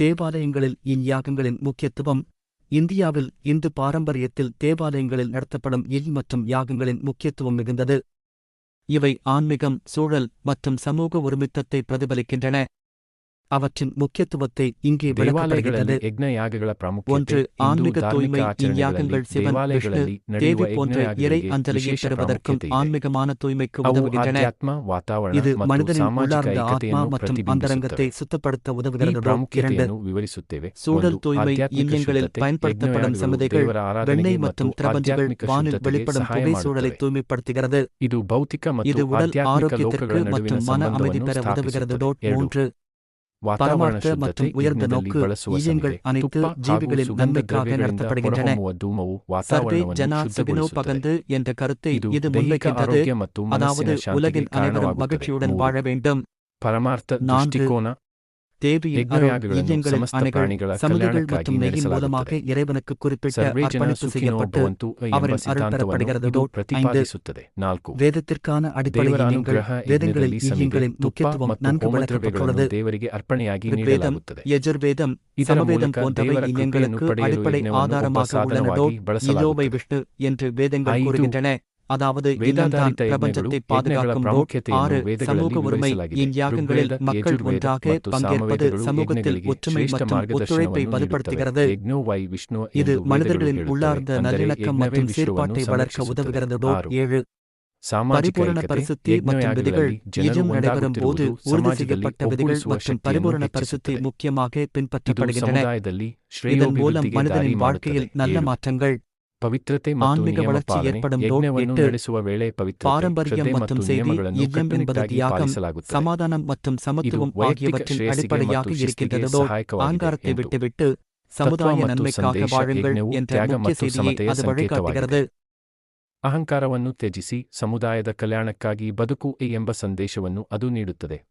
தேவாலயங்களில் இல்யாகங்களின் முக்கியத்துவம் இந்தியாவில் இந்து பாரம்பரியத்தில் தேவாலயங்களில் நடத்தப்படும் இல் மற்றும் யாகங்களின் முக்கியத்துவம் மிகுந்தது. இவை ஆன்மீகம் சூழல் மற்றும் சமூக ஒருமித்தத்தை பிரதிபலிக்கின்றன. அவற்றின் முக்கியத்துவத்தை இங்கே விளக்கப்படுகிறது தூய்மை இந்யாகங்கள் ஆன்மீகமான தூய்மைக்கு உதவுகின்றன. இது மனிதனின் ஆத்மா மற்றும் அந்தரங்கத்தை சுத்தப்படுத்த உதவுகிறது இரண்டு சூழல் தூய்மை இல்லங்களில் பயன்படுத்தப்படும் சமிதைகள் வெண்ணெய் மற்றும் பிரபஞ்சங்கள் வானில் வெளிப்படும் புகை சூழலை தூய்மைப்படுத்துகிறது இது உடல் ஆரோக்கியத்திற்கு மற்றும் மன அமைதி பெற உதவுகிறது மூன்று பரமார்த்த மற்றும் உயர்ந்த நோக்கு ஈயங்கள் அனைத்து ஜீவிகளின் நன்மைக்காக நடத்தப்படுகின்றன. சர்வே ஜனா சுகினோ பகந்து என்ற கருத்தை இது முன்வைக்கின்றது? அதாவது உலகில் அனைவரும் மகிழ்ச்சியுடன் வாழ வேண்டும். பரமார்த்த நான்கு. சமுதங்கள் மற்றும் நெய்யின் மூலமாக இறைவனுக்கு குறிப்பிட்ட அர்ப்பணிப்பு செய்யப்பட்டு ಅವರಿನ ಅರಳತರಪಡಿಗರದು அர்ப்பணையாகி நீடலாகுತ್ತದೆ. யஜுர்வேதம் அடிப்படை ஆதாரமாக விஷ்ணு என்று வேதங்கள் கூறுகின்றன. அதாவது ವೇದಾಧಾರಿತ இல்லம்தான் ಯಜ್ಞಗಳು பிரபஞ்சத்தை ಯಜ್ಞಗಳ பாதுகாக்கும் டோட் ಪ್ರಾಮುಖ್ಯತೆಯನ್ನು ஆறு ವೇದಗಳಲ್ಲಿ சமூக உரிமை ವಿವರಿಸಲಾಗಿದೆ இந்யாகங்களில் ಋಗ್ವೇದ, மக்கள் ಯಜುರ್ವೇದ ஒன்றாக ಮತ್ತು பங்கேற்பது ಸಾಮವೇದಗಳು சமூகத்தில் ಯಜ್ಞಗಳಿಗೆ ஒற்றுமை ಶ್ರೇಷ್ಠ மற்றும் ஒத்துழைப்பை ಮಾರ್ಗದರ್ಶನವನ್ನು வலுப்படுத்துகிறது ನೀಡುತ್ತವೆ. ಯಜ್ಞೋ ವೈ ವಿಷ್ಣು இது ಎಂದು மனிதர்களின் ವೇದಗಳು உள்ளார்ந்த ಹೇಳುತ್ತವೆ. ಅಂದರೆ நல்லிணக்கம் ಯಜ್ಞವೇ மற்றும் ವಿಶ್ವವನ್ನು சீர்பாட்டை வளர்க்க ಸಂರಕ್ಷಿಸುತ್ತದೆ. உதவுகிறது டோட் ಆರು. ஏழு ಸಾಮಾಜಿಕ பரிபூரண ಐಕ್ಯತೆ, பரிசுத்தி மற்றும் விதிகள் ಯಜ್ಞಯಾಗಗಳಲ್ಲಿ ಜನರು ஈயம் நடைபெறும் போது ಒಂದಾಗುತ್ತಿರುವುದು உறுதி ಸಮಾಜದಲ್ಲಿ செய்யப்பட்ட விதிகள் ಒಗ್ಗೂಡಿಸುವ மற்றும் ಶಕ್ತಿಯನ್ನು பரிபூரண பரிசுத்தி ಹೆಚ್ಚಿಸುತ್ತದೆ. முக்கியமாக ಇದು பின்பற்றப்படுகின்றன ಸಮುದಾಯದಲ್ಲಿ இதன் மூலம் ಶ್ರೇಯೋಭಿವೃದ್ಧಿಗೆ ದಾರಿ மனிதனின் ಮಾಡುತ್ತದೆ வாழ்க்கையில் நல்ல ಏಳು. மாற்றங்கள் ಪವಿತ್ರತೆ ಆನ್ಮಿಕ ನಿಯಮಗಳು ಎನ್ನುವ ಒಂದು ನೆಟ್ಟ ಪವಿತ್ರ ಮತ್ತು ಸೇವಿ ಎಂಬದಕ್ಕೆ ದಿಯಾಗಂ ಸಮಾಧಾನ ಮತ್ತು ಸಮತುವum ಬಿಟ್ಟು ಬಿಟ್ಟು ಸಮುದಾಯ ಅಹಂಕಾರವನ್ನು ತ್ಯಜಿಸಿ ಸಮುದಾಯದ ಕಲ್ಯಾಣಕ್ಕಾಗಿ ಬದುಕು ಎಂಬ ಸಂದೇಶವನ್ನು ಅದು ನೀಡುತ್ತದೆ.